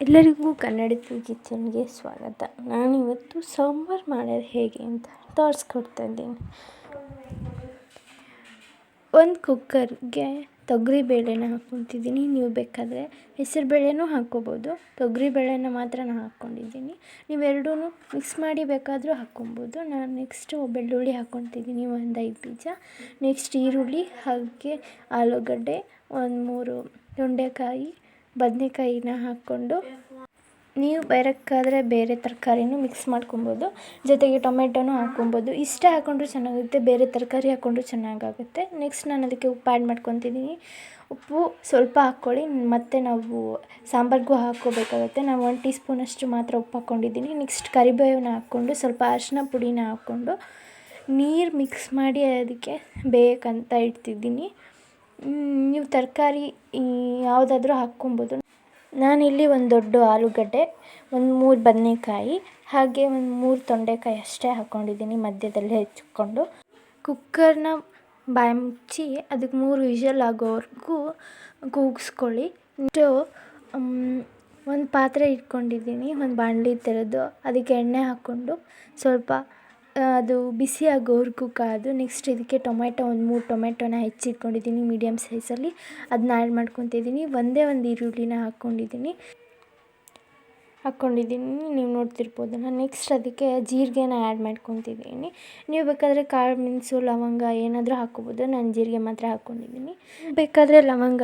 ಎಲ್ಲರಿಗೂ ಕನ್ನಡದ ಕಿಚನ್ಗೆ ಸ್ವಾಗತ. ನಾನಿವತ್ತು ಸಾಂಬಾರು ಮಾಡೋದು ಹೇಗೆ ಅಂತ ತೋರಿಸ್ಕೊಡ್ತಾ ಇದ್ದೀನಿ. ಒಂದು ಕುಕ್ಕರ್ಗೆ ತೊಗರಿ ಬೇಳೆನ ಹಾಕ್ಕೊತಿದ್ದೀನಿ. ನೀವು ಬೇಕಾದರೆ ಹೆಸರು ಬೇಳೆನೂ ಹಾಕ್ಕೋಬೋದು. ತೊಗರಿ ಬೇಳೆನ ಮಾತ್ರ ನಾನು ಹಾಕ್ಕೊಂಡಿದ್ದೀನಿ. ನೀವು ಎರಡೂ ಮಿಕ್ಸ್ ಮಾಡಿ ಬೇಕಾದರೂ ಹಾಕ್ಕೊಬೋದು. ನಾನು ನೆಕ್ಸ್ಟು ಬೆಳ್ಳುಳ್ಳಿ ಹಾಕ್ಕೊತಿದ್ದೀನಿ ಒಂದು ಐದು ಬೀಜ. ನೆಕ್ಸ್ಟ್ ಈರುಳ್ಳಿ, ಹಾಗೆ ಆಲೂಗಡ್ಡೆ, ಒಂದು ಮೂರು ತೊಂಡೆಕಾಯಿ ಬದನೇಕಾಯಿನ ಹಾಕ್ಕೊಂಡು ನೀವು ಬೇರೆಕ್ಕಾದರೆ ಬೇರೆ ತರಕಾರಿನೂ ಮಿಕ್ಸ್ ಮಾಡ್ಕೊಬೋದು. ಜೊತೆಗೆ ಟೊಮೆಟೊನೂ ಹಾಕ್ಕೊಬೋದು. ಇಷ್ಟೇ ಹಾಕ್ಕೊಂಡ್ರೂ ಚೆನ್ನಾಗುತ್ತೆ ಬೇರೆ ತರಕಾರಿ ಹಾಕ್ಕೊಂಡ್ರೂ ಚೆನ್ನಾಗಾಗುತ್ತೆ. ನೆಕ್ಸ್ಟ್ ನಾನು ಅದಕ್ಕೆ ಉಪ್ಪು ಆ್ಯಡ್ ಮಾಡ್ಕೊತಿದ್ದೀನಿ ಉಪ್ಪು ಸ್ವಲ್ಪ ಹಾಕ್ಕೊಳ್ಳಿ. ಮತ್ತು ನಾವು ಸಾಂಬಾರಿಗೂ ಹಾಕ್ಕೋಬೇಕಾಗುತ್ತೆ. ನಾನು ಒನ್ ಟೀ ಸ್ಪೂನಷ್ಟು ಮಾತ್ರ ಉಪ್ಪು ಹಾಕ್ಕೊಂಡಿದ್ದೀನಿ ನೆಕ್ಸ್ಟ್ ಕರಿಬೇವನ್ನ ಹಾಕ್ಕೊಂಡು ಸ್ವಲ್ಪ ಅರಿಶಿನ ಪುಡಿನ ಹಾಕ್ಕೊಂಡು ನೀರು ಮಿಕ್ಸ್ ಮಾಡಿ ಅದಕ್ಕೆ ಬೇಕಂತ ಇಡ್ತಿದ್ದೀನಿ ನೀವು ತರಕಾರಿ ಯಾವುದಾದ್ರೂ ಹಾಕ್ಕೊಬೋದು. ನಾನಿಲ್ಲಿ ಒಂದು ದೊಡ್ಡ ಆಲೂಗಡ್ಡೆ, ಒಂದು ಮೂರು ಬದನೇಕಾಯಿ, ಹಾಗೆ ಒಂದು ಮೂರು ತೊಂಡೆಕಾಯಿ ಅಷ್ಟೇ ಹಾಕ್ಕೊಂಡಿದ್ದೀನಿ ಮಧ್ಯದಲ್ಲಿ ಹೆಚ್ಚಿಕೊಂಡು. ಕುಕ್ಕರ್ನ ಬಾಯಿ ಮುಚ್ಚಿ ಅದಕ್ಕೆ ಮೂರು ವಿಷಲ್ ಆಗೋವರೆಗೂ ಕೂಗಿಸ್ಕೊಳ್ಳಿ. ಇಷ್ಟು ಒಂದು ಪಾತ್ರೆ ಇಟ್ಕೊಂಡಿದ್ದೀನಿ, ಒಂದು ಬಾಣಲಿ ತೆರೆದು, ಅದಕ್ಕೆ ಎಣ್ಣೆ ಹಾಕ್ಕೊಂಡು ಸ್ವಲ್ಪ ಅದು ಬಿಸಿ ಆಗೋವರೆಗೂ ಕಾದು ನೆಕ್ಸ್ಟ್ ಇದಕ್ಕೆ ಟೊಮೆಟೊ ಒಂದು ಮೂರು ಟೊಮೆಟೊನ ಹೆಚ್ಚಿಟ್ಕೊಂಡಿದ್ದೀನಿ ಮೀಡಿಯಮ್ ಸೈಜಲ್ಲಿ ಅದನ್ನ ಆ್ಯಡ್ ಮಾಡ್ಕೊತಿದ್ದೀನಿ. ಒಂದೇ ಒಂದು ಈರುಳ್ಳಿನ ಹಾಕ್ಕೊಂಡಿದ್ದೀನಿ ಹಾಕ್ಕೊಂಡಿದ್ದೀನಿ ನೀವು ನೋಡ್ತಿರ್ಬೋದು ನಾನು ನೆಕ್ಸ್ಟ್ ಅದಕ್ಕೆ ಜೀರಿಗೆನ ಆ್ಯಡ್ ಮಾಡ್ಕೊತಿದ್ದೀನಿ. ನೀವು ಬೇಕಾದರೆ ಕಾಳು, ಮೆಣಸು, ಲವಂಗ ಏನಾದರೂ ಹಾಕ್ಕೋಬೋದು ನಾನು ಜೀರಿಗೆ ಮಾತ್ರ ಹಾಕ್ಕೊಂಡಿದ್ದೀನಿ ಬೇಕಾದರೆ ಲವಂಗ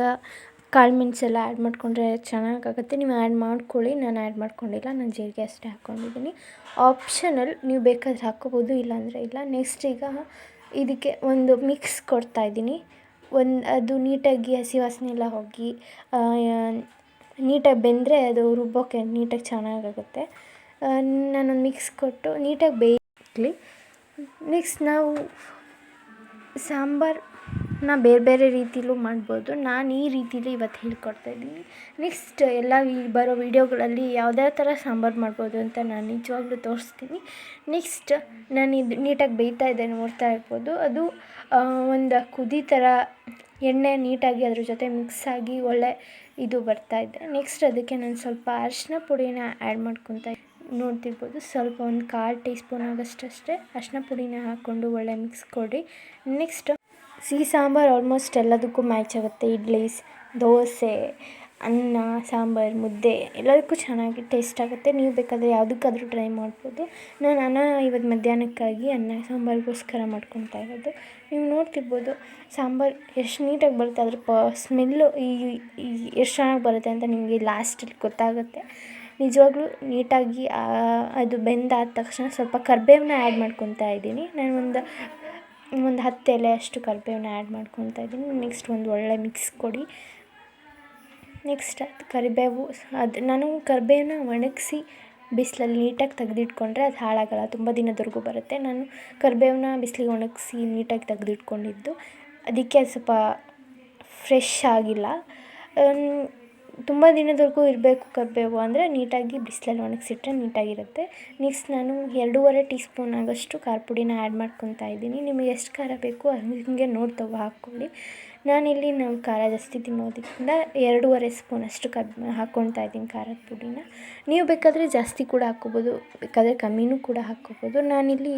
ಕಾಳು ಮೆಣಸೆಲ್ಲ ಆ್ಯಡ್ ಮಾಡಿಕೊಂಡ್ರೆ ಚೆನ್ನಾಗಾಗುತ್ತೆ. ನೀವು ಆ್ಯಡ್ ಮಾಡ್ಕೊಳ್ಳಿ, ನಾನು ಆ್ಯಡ್ ಮಾಡ್ಕೊಂಡಿಲ್ಲ, ನಾನು ಜೀರಿಗೆ ಅಷ್ಟೇ ಹಾಕ್ಕೊಂಡಿದ್ದೀನಿ ಆಪ್ಷನಲ್ ನೀವು ಬೇಕಾದ್ರೆ ಹಾಕ್ಕೋಬೋದು, ಇಲ್ಲಾಂದರೆ ಇಲ್ಲ. ನೆಕ್ಸ್ಟ್ ಈಗ ಇದಕ್ಕೆ ಒಂದು ಮಿಕ್ಸ್ ಕೊಡ್ತಾಯಿದ್ದೀನಿ ಒಂದು ಅದು ನೀಟಾಗಿ ಹಸಿ ವಾಸನೆ ಎಲ್ಲ ಹೋಗಿ ನೀಟಾಗಿ ಬೆಂದರೆ ಅದು ರುಬ್ಬೋಕ್ಕೆ ನೀಟಾಗಿ ಚೆನ್ನಾಗಾಗುತ್ತೆ. ನಾನೊಂದು ಮಿಕ್ಸ್ ಕೊಟ್ಟು ನೀಟಾಗಿ ಬೇಯಲಿ ನೆಕ್ಸ್ಟ್ ನಾವು ಸಾಂಬಾರನ್ನ ಬೇರೆ ಬೇರೆ ರೀತಿಲೂ ಮಾಡ್ಬೋದು. ನಾನು ಈ ರೀತಿಲಿ ಇವತ್ತು ಹೇಳ್ಕೊಡ್ತಾಯಿದ್ದೀನಿ ನೆಕ್ಸ್ಟ್ ಎಲ್ಲ ಈ ಬರೋ ವೀಡಿಯೋಗಳಲ್ಲಿ ಯಾವ್ದ್ಯಾವ ಥರ ಸಾಂಬಾರು ಮಾಡ್ಬೋದು ಅಂತ ನಾನು ನಿಜವಾಗ್ಲೂ ತೋರಿಸ್ತೀನಿ. ನೆಕ್ಸ್ಟ್ ನಾನು ಇದು ನೀಟಾಗಿ ಬೇಯ್ತಾ ಇದೆ ನೋಡ್ತಾ ಇರ್ಬೋದು. ಅದು ಒಂದು ಕುದಿ ಥರ ಎಣ್ಣೆ ನೀಟಾಗಿ ಅದ್ರ ಜೊತೆ ಮಿಕ್ಸ್ ಆಗಿ ಒಳ್ಳೆ ಇದು ಬರ್ತಾ ಇದೆ. ನೆಕ್ಸ್ಟ್ ಅದಕ್ಕೆ ನಾನು ಸ್ವಲ್ಪ ಅರಿಶಿನ ಪುಡಿನ ಆ್ಯಡ್ ಮಾಡ್ಕೊತಾ ನೋಡ್ತಿರ್ಬೋದು. ಸ್ವಲ್ಪ ಒಂದು ಕಾಲು ಟೀ ಸ್ಪೂನ್ ಆಗಷ್ಟಷ್ಟೇ ಅರಿಶಿನ ಪುಡಿನ ಹಾಕ್ಕೊಂಡು ಒಳ್ಳೆ ಮಿಕ್ಸ್ ಕೊಡಿ. ನೆಕ್ಸ್ಟ್ ಸಿಹಿ ಸಾಂಬಾರು ಆಲ್ಮೋಸ್ಟ್ ಎಲ್ಲದಕ್ಕೂ ಮ್ಯಾಚ್ ಆಗುತ್ತೆ. ಇಡ್ಲಿ, ದೋಸೆ, ಅನ್ನ, ಸಾಂಬಾರು, ಮುದ್ದೆ ಎಲ್ಲದಕ್ಕೂ ಚೆನ್ನಾಗಿ ಟೇಸ್ಟ್ ಆಗುತ್ತೆ. ನೀವು ಬೇಕಾದರೆ ಯಾವುದಕ್ಕಾದ್ರೂ ಟ್ರೈ ಮಾಡ್ಬೋದು. ನಾನು ಅನ್ನ ಇವತ್ತು ಮಧ್ಯಾಹ್ನಕ್ಕಾಗಿ ಅನ್ನ ಸಾಂಬಾರಿಗೋಸ್ಕರ ಮಾಡ್ಕೊತಾ ಇರೋದು. ನೀವು ನೋಡ್ತಿರ್ಬೋದು, ಸಾಂಬಾರು ಎಷ್ಟು ನೀಟಾಗಿ ಬರುತ್ತೆ, ಅದ್ರ ಪ ಸ್ಮೆಲ್ಲು ಈ ಎಷ್ಟು ಚೆನ್ನಾಗಿ ಬರುತ್ತೆ ಅಂತ ನಿಮಗೆ ಲಾಸ್ಟಲ್ಲಿ ಗೊತ್ತಾಗುತ್ತೆ. ನಿಜವಾಗ್ಲೂ ನೀಟಾಗಿ ಅದು ಬೆಂದಾದ ತಕ್ಷಣ ಸ್ವಲ್ಪ ಕರ್ಬೇವನ್ನ ಆ್ಯಡ್ ಮಾಡ್ಕೊತಾ ಇದ್ದೀನಿ. ನಾನು ಒಂದು ಒಂದು ಹತ್ತು ಎಲೆ ಅಷ್ಟು ಕರಿಬೇವನ್ನ ಆ್ಯಡ್ ಮಾಡ್ಕೊತಾ ಇದ್ದೀನಿ. ನೆಕ್ಸ್ಟ್ ಒಂದು ಒಳ್ಳೆ ಮಿಕ್ಸ್ ಕೊಡಿ. ನೆಕ್ಸ್ಟ್ ಅದು ಕರಿಬೇವು, ಅದು ನಾನು ಕರಿಬೇವನ್ನ ಒಣಗಿಸಿ ಬಿಸಿಲಲ್ಲಿ ನೀಟಾಗಿ ತೆಗ್ದಿಟ್ಕೊಂಡ್ರೆ ಅದು ಹಾಳಾಗಲ್ಲ, ತುಂಬ ದಿನದವರೆಗೂ ಬರುತ್ತೆ. ನಾನು ಕರಿಬೇವನ್ನ ಬಿಸ್ಲಿಗೆ ಒಣಗಿಸಿ ನೀಟಾಗಿ ತೆಗೆದಿಟ್ಕೊಂಡಿದ್ದು. ಅದಕ್ಕೆ ಅದು ಸ್ವಲ್ಪ ಫ್ರೆಶ್ ಆಗಿಲ್ಲ. ತುಂಬ ದಿನದವರೆಗೂ ಇರಬೇಕು ಕರಿಬೇವು ಅಂದರೆ ನೀಟಾಗಿ ಬಿಸಿಲಲ್ಲಿ ಒಣಗಿಸಿಟ್ರೆ ನೀಟಾಗಿರುತ್ತೆ. ನೆಕ್ಸ್ಟ್ ನಾನು ಎರಡೂವರೆ ಟೀ ಸ್ಪೂನ್ ಆಗೋಷ್ಟು ಖಾರ ಪುಡಿನ ಆ್ಯಡ್ ಮಾಡ್ಕೊತಾ ಇದ್ದೀನಿ. ನಿಮಗೆ ಎಷ್ಟು ಖಾರ ಬೇಕು ಹಂಗೆ ನೋಡಿ ತಗೋ ಹಾಕ್ಕೊಳ್ಳಿ. ನಾನಿಲ್ಲಿ ನಾವು ಖಾರ ಜಾಸ್ತಿ ತಿನ್ನೋದರಿಂದ ಎರಡೂವರೆ ಸ್ಪೂನ್ ಅಷ್ಟು ಕಬ್ಬು ಹಾಕ್ಕೊತಾ ಇದ್ದೀನಿ ಖಾರದ ಪುಡಿನ. ನೀವು ಬೇಕಾದರೆ ಜಾಸ್ತಿ ಕೂಡ ಹಾಕ್ಕೋಬೋದು, ಬೇಕಾದರೆ ಕಮ್ಮಿನೂ ಕೂಡ ಹಾಕ್ಕೊಬೋದು. ನಾನಿಲ್ಲಿ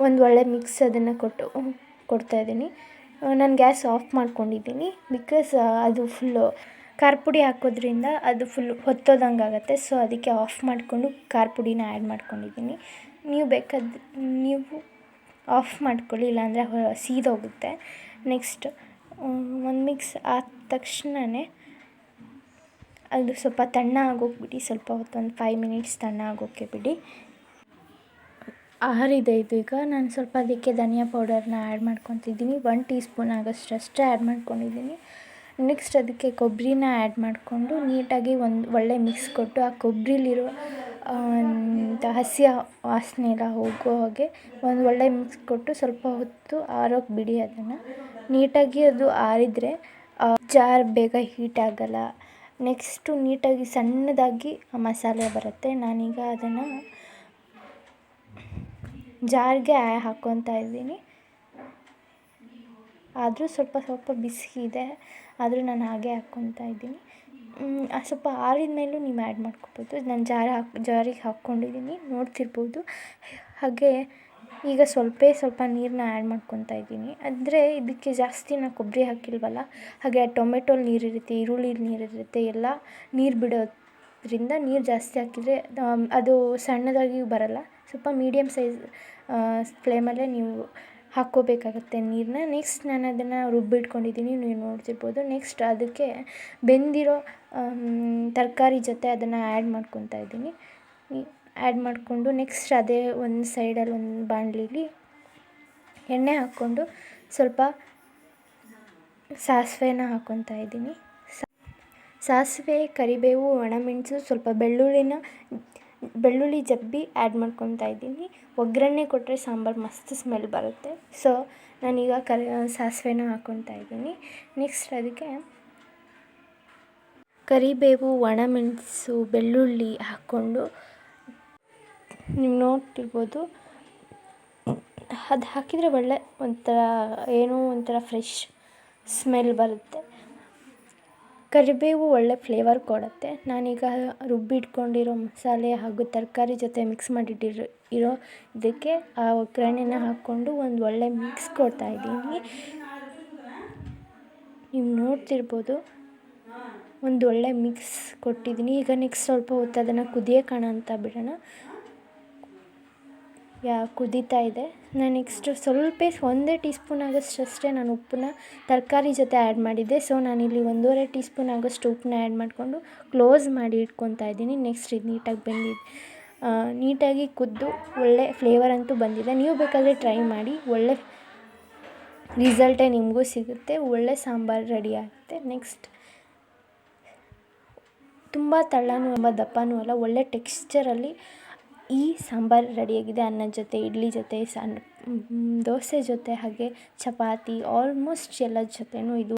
ಒಂದು ಒಳ್ಳೆ ಮಿಕ್ಸ್ ಅದನ್ನು ಕೊಟ್ಟು ಕೊಡ್ತಾಯಿದ್ದೀನಿ ನಾನು ಗ್ಯಾಸ್ ಆಫ್ ಮಾಡ್ಕೊಂಡಿದ್ದೀನಿ ಬಿಕಾಸ್ ಅದು ಫುಲ್ಲು ಖಾರ ಪುಡಿ ಹಾಕೋದ್ರಿಂದ ಅದು ಫುಲ್ ಹೊತ್ತೋದಂಗೆ ಆಗುತ್ತೆ. ಸೊ ಅದಕ್ಕೆ ಆಫ್ ಮಾಡಿಕೊಂಡು ಖಾರ ಪುಡಿನ ಆ್ಯಡ್ ಮಾಡ್ಕೊಂಡಿದ್ದೀನಿ. ನೀವು ಬೇಕಾದ, ನೀವು ಆಫ್ ಮಾಡ್ಕೊಳ್ಳಿ, ಇಲ್ಲಾಂದರೆ ಸೀದೋಗುತ್ತೆ. ನೆಕ್ಸ್ಟ್ ಒಂದು ಮಿಕ್ಸ್ ಆದ ತಕ್ಷಣವೇ ಅದು ಸ್ವಲ್ಪ ತಣ್ಣ ಆಗೋಗ್ಬಿಡಿ. ಸ್ವಲ್ಪ ಹೊತ್ತು ಒಂದು ಫೈವ್ ಮಿನಿಟ್ಸ್ ತಣ್ಣ ಆಗೋಕ್ಕೆ ಬಿಡಿ. ಆರಿದೆ ಇದು ಈಗ. ನಾನು ಸ್ವಲ್ಪ ಅದಕ್ಕೆ ಧನಿಯಾ ಪೌಡರ್ನ ಆ್ಯಡ್ ಮಾಡ್ಕೊತಿದ್ದೀನಿ. ಒನ್ ಟೀ ಸ್ಪೂನ್ ಆಗೋಷ್ಟು ಅಷ್ಟೇ ಆ್ಯಡ್ ಮಾಡ್ಕೊಂಡಿದ್ದೀನಿ. ನೆಕ್ಸ್ಟ್ ಅದಕ್ಕೆ ಕೊಬ್ಬರಿನ ಆ್ಯಡ್ ಮಾಡಿಕೊಂಡು ನೀಟಾಗಿ ಒಂದು ಒಳ್ಳೆ ಮಿಕ್ಸ್ ಕೊಟ್ಟು ಆ ಕೊಬ್ಬರಿಲಿರೋ ಹಸಿ ವಾಸನೆ ಎಲ್ಲ ಹೋಗೋ ಹಾಗೆ ಒಂದು ಒಳ್ಳೆ ಮಿಕ್ಸ್ ಕೊಟ್ಟು ಸ್ವಲ್ಪ ಹೊತ್ತು ಆರೋಕ್ಕೆ ಬಿಡಿ ಅದನ್ನು. ನೀಟಾಗಿ ಅದು ಆರಿದರೆ ಜಾರ್ ಬೇಗ ಹೀಟ್ ಆಗೋಲ್ಲ. ನೆಕ್ಸ್ಟು ನೀಟಾಗಿ ಸಣ್ಣದಾಗಿ ಮಸಾಲೆ ಬರುತ್ತೆ. ನಾನೀಗ ಅದನ್ನು ಜಾರ್ಗೆ ಹಾಕ್ಕೊತಾ ಇದ್ದೀನಿ. ಆದರೂ ಸ್ವಲ್ಪ ಸ್ವಲ್ಪ ಬಿಸಿ ಇದೆ, ಆದರೂ ನಾನು ಹಾಗೆ ಹಾಕ್ಕೊತಾ ಇದ್ದೀನಿ. ಸ್ವಲ್ಪ ಆರಿದ ಮೇಲೂ ನೀವು ಆ್ಯಡ್ ಮಾಡ್ಕೊಬೋದು. ನಾನು ಜಾರಿ ಹಾಕಿ, ಜಾರಿಗೆ ಹಾಕ್ಕೊಂಡಿದ್ದೀನಿ, ನೋಡ್ತಿರ್ಬೋದು. ಹಾಗೆ ಈಗ ಸ್ವಲ್ಪೇ ಸ್ವಲ್ಪ ನೀರನ್ನ ಆ್ಯಡ್ ಮಾಡ್ಕೊತಾ ಇದ್ದೀನಿ. ಅಂದರೆ ಇದಕ್ಕೆ ಜಾಸ್ತಿ ನಾನು ಕೊಬ್ಬರಿ ಹಾಕಿಲ್ವಲ್ಲ, ಹಾಗೆ ಟೊಮೆಟೊಲಿ ನೀರಿರುತ್ತೆ ಈರುಳ್ಳಿಲಿ ನೀರಿರುತ್ತೆ ಎಲ್ಲ ನೀರು ಬಿಡೋದ್ರಿಂದ ನೀರು ಜಾಸ್ತಿ ಹಾಕಿದರೆ, ಅದು ಸಣ್ಣದಾಗಿ ಬರೋಲ್ಲ. ಸ್ವಲ್ಪ ಮೀಡಿಯಮ್ ಸೈಜ್ ಫ್ಲೇಮಲ್ಲೇ ನೀವು ಹಾಕ್ಕೋಬೇಕಾಗತ್ತೆ ನೀರನ್ನ ನೆಕ್ಸ್ಟ್ ನಾನು ಅದನ್ನು ರುಬ್ಬಿಟ್ಕೊಂಡಿದ್ದೀನಿ ನೀವು ನೋಡ್ತಿರ್ಬೋದು. ನೆಕ್ಸ್ಟ್ ಅದಕ್ಕೆ ಬೆಂದಿರೋ ತರಕಾರಿ ಜೊತೆ ಅದನ್ನು ಆ್ಯಡ್ ಮಾಡ್ಕೊತಾ ಇದ್ದೀನಿ. ಆ್ಯಡ್ ಮಾಡಿಕೊಂಡು ನೆಕ್ಸ್ಟ್ ಅದೇ ಒಂದು ಸೈಡಲ್ಲಿ ಒಂದು ಬಾಣಲಿಲಿ ಎಣ್ಣೆ ಹಾಕ್ಕೊಂಡು ಸ್ವಲ್ಪ ಸಾಸಿವೆನ ಹಾಕ್ಕೊತಾ ಇದ್ದೀನಿ. ಸಾಸಿವೆ, ಕರಿಬೇವು ಒಣಮೆಣಸು ಸ್ವಲ್ಪ ಬೆಳ್ಳುಳ್ಳಿನ ಬೆಳ್ಳುಳ್ಳಿ ಜಬ್ಬಿ ಆ್ಯಡ್ ಮಾಡ್ಕೊತಾ ಇದ್ದೀನಿ. ಒಗ್ಗರಣೆ ಕೊಟ್ಟರೆ ಸಾಂಬಾರು ಮಸ್ತ್ ಸ್ಮೆಲ್ ಬರುತ್ತೆ. ಸೊ ನಾನೀಗ ಕರಿ ಸಾಸಿವೆನ ಹಾಕ್ಕೊತಾ ಇದ್ದೀನಿ. ನೆಕ್ಸ್ಟ್ ಅದಕ್ಕೆ ಕರಿಬೇವು, ಒಣಮೆಣಸು, ಬೆಳ್ಳುಳ್ಳಿ ಹಾಕ್ಕೊಂಡು ನೀವು ನೋಡ್ತಿರ್ಬೋದು. ಅದು ಹಾಕಿದರೆ ಒಳ್ಳೆ ಒಂಥರ, ಏನೋ ಒಂಥರ ಫ್ರೆಶ್ ಸ್ಮೆಲ್ ಬರುತ್ತೆ. ಕರಿಬೇವು ಒಳ್ಳೆ ಫ್ಲೇವರ್ ಕೊಡುತ್ತೆ. ನಾನೀಗ ರುಬ್ಬಿಟ್ಕೊಂಡಿರೋ ಮಸಾಲೆ ಹಾಗೂ ತರಕಾರಿ ಜೊತೆ ಮಿಕ್ಸ್ ಮಾಡಿಟ್ಟಿರೋ, ಇರೋ ಇದಕ್ಕೆ ಆ ಒಗ್ಗರಣೆನ ಹಾಕ್ಕೊಂಡು ಒಂದು ಒಳ್ಳೆ ಮಿಕ್ಸ್ ಕೊಡ್ತಾಯಿದ್ದೀನಿ ನೀವು ನೋಡ್ತಿರ್ಬೋದು, ಒಂದು ಒಳ್ಳೆ ಮಿಕ್ಸ್ ಕೊಟ್ಟಿದ್ದೀನಿ. ಈಗ ನೆಕ್ಸ್ಟ್ ಸ್ವಲ್ಪ ಹೊತ್ತು ಅದನ್ನು ಕುದಿಯೋಕಣ ಅಂತ ಬಿಡೋಣ. ಯಾ, ಕುದೀತಾ ಇದೆ. ನಾನು ನೆಕ್ಸ್ಟು ಸ್ವಲ್ಪ ಒಂದೇ ಟೀ ಸ್ಪೂನ್ ಆಗೋಷ್ಟು ಅಷ್ಟೇ ನಾನು ಉಪ್ಪನ್ನ ತರಕಾರಿ ಜೊತೆ ಆ್ಯಡ್ ಮಾಡಿದ್ದೆ. ಸೊ ನಾನಿಲ್ಲಿ ಒಂದೂವರೆ ಟೀ ಸ್ಪೂನ್ ಆಗೋಷ್ಟು ಉಪ್ಪನ್ನ ಆ್ಯಡ್ ಮಾಡಿಕೊಂಡು ಕ್ಲೋಸ್ ಮಾಡಿ ಇಟ್ಕೊತಾ ಇದ್ದೀನಿ. ನೆಕ್ಸ್ಟ್ ಇದು ನೀಟಾಗಿ ಬೆಂದಿದೆ ನೀಟಾಗಿ ಕುದ್ದು ಒಳ್ಳೆ ಫ್ಲೇವರ್ ಅಂತೂ ಬಂದಿದೆ. ನೀವು ಬೇಕಾದರೆ ಟ್ರೈ ಮಾಡಿ, ಒಳ್ಳೆ ರಿಸಲ್ಟೇ ನಿಮಗೂ ಸಿಗುತ್ತೆ. ಒಳ್ಳೆ ಸಾಂಬಾರು ರೆಡಿ ಆಗುತ್ತೆ. ನೆಕ್ಸ್ಟ್ ತುಂಬ ತಳ್ಳನೂ ಎಂಬ ದಪ್ಪನೂ ಅಲ್ಲ, ಒಳ್ಳೆ ಟೆಕ್ಸ್ಚರಲ್ಲಿ ಈ ಸಾಂಬಾರು ರೆಡಿಯಾಗಿದೆ. ಅನ್ನದ ಜೊತೆ, ಇಡ್ಲಿ ಜೊತೆ, ಸಣ್ಣ ದೋಸೆ ಜೊತೆ ಹಾಗೆ ಚಪಾತಿ ಆಲ್ಮೋಸ್ಟ್ ಎಲ್ಲದ ಜೊತೆನೂ ಇದು